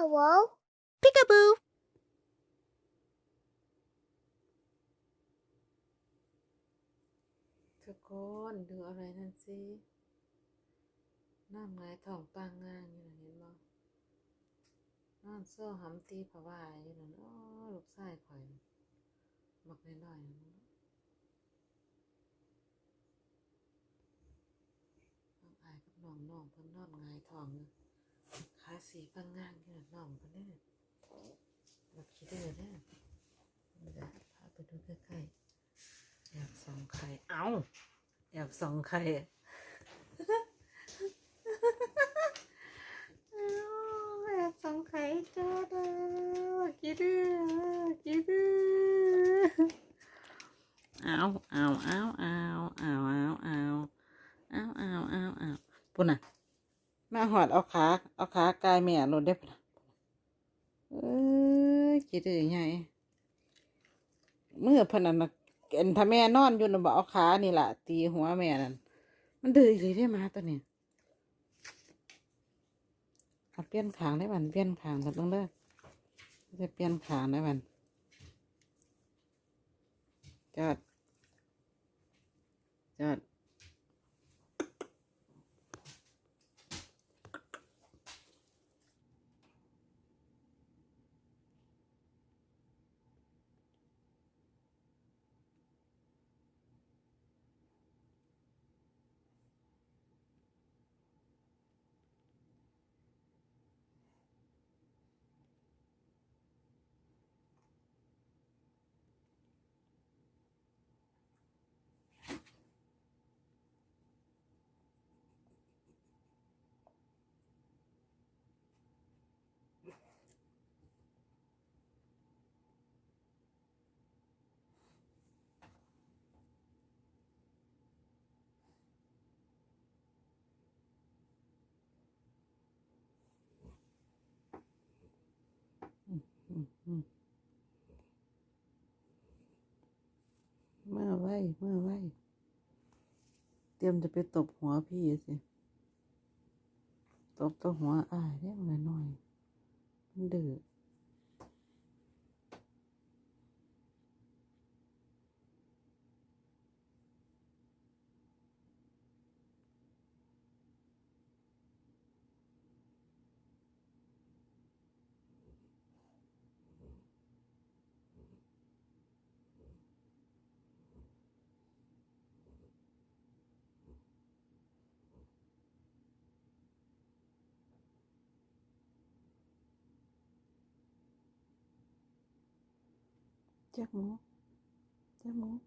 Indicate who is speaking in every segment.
Speaker 1: Hello?
Speaker 2: Peekaboo.
Speaker 3: ทุกคนดูอะไรนั่นสินอนหงายท้องปางงางอยู่นั่นเห็นบ่นอนโซ่หำตีผวายอยู่นั่นโอ้ลูกชายข่อยบักน้อยๆนั่นเนาะน้องอายกับน้องน้องเพิ่นนอนหงายท้องอยู่ขาสีปางงางอยู่นั่นน้องเพิ่นเด้อบักขี้เด้อเด้อเดี๋ยวพาไปดูใกล้ๆแอบส่องไข่เอาแอบส่องไข่เอาแอบส่องไข่จ้าดากี่ดื้อกี่ดื้อเอาเอาเอาเอาเอาเอาเอาเอาเอาเอาเอาปุ่นน่ะ มาหอดเอาขา เอาขากายแม่ล่นได้ปุ่นะเอ้ยกี่ดื้อใหญ่เมื่อพนันนะเอ็นถ้าแม่นอนอยู่นะบอกเอาขานี่แหละตีหัวแม่นั่นมันดื้อเลยได้มาตัวเนี้ยเอาเปลี่ยนขางได้บันเปลี่ยนขางแต่ต้องเลิกจะเปลี่ยนขางได้บันจอดจอดอืมอืม เมื่อไว้เมื่อไว้เตรียมจะไปตบหัวพี่สิ ตบตัวหัวอายได้หน่อยหน่อยมันดื้อ chắc muốn. Chắc muốn.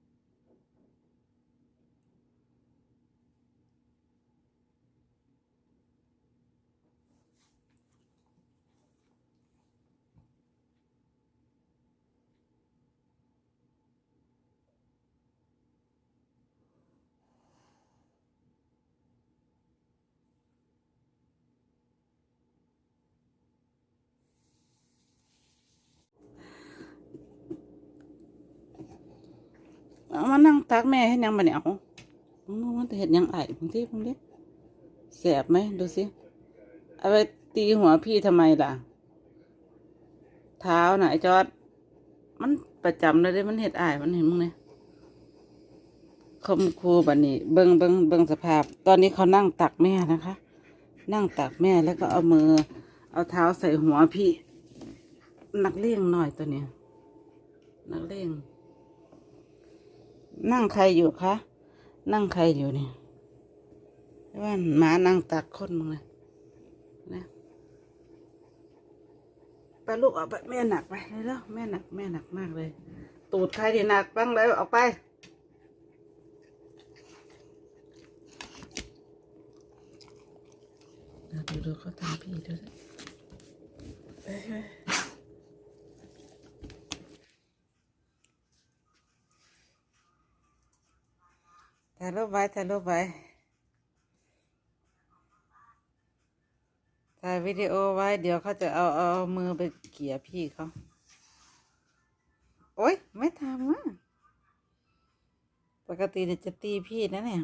Speaker 3: เอามานั่งตักแม่ให้ยังบันเนี่ยเอามมันจะเห็นยังไอ้บางทีบางทีแสบไหมดูสิเอาไปตีหัวพี่ทำไมล่ะ เท้าน่ะไอ้จอด มันประจำเลยเด้มันเห็ดอายมันเห็นมึงเนี่ยคมครูบันนี้ เบิงเบิงเบิงสภาพ ตอนนี้เขานั่งตักแม่นะคะ นั่งตักแม่แล้วก็เอามือ เอาเท้าใส่หัวพี่ นักเลี้ยงหน่อยตัวเนี้ยนักเลี้ยง นั่งใครอยู่คะ นั่งใครอยู่เนี่ยว่าหมานั่งตักคนมึงเลยนะไปลูกเอาไปแม่หนักไปเลยแล้วแม่หนักแม่หนักมากเลย ตูดใครดีหนักบ้างเลยออกไปดูดูเขาทำพี่ดูสิเอ้ย ถ่ายรูปไว้ถ่ายรูปไว้ถ่ายวิดีโอไว้ เดี๋ยวเขาจะเอาเอามือไปเกี่ยพี่เขาโอ๊ย ไม่ทำอะปกติเนี่ยจะตีพี่นะเนี่ย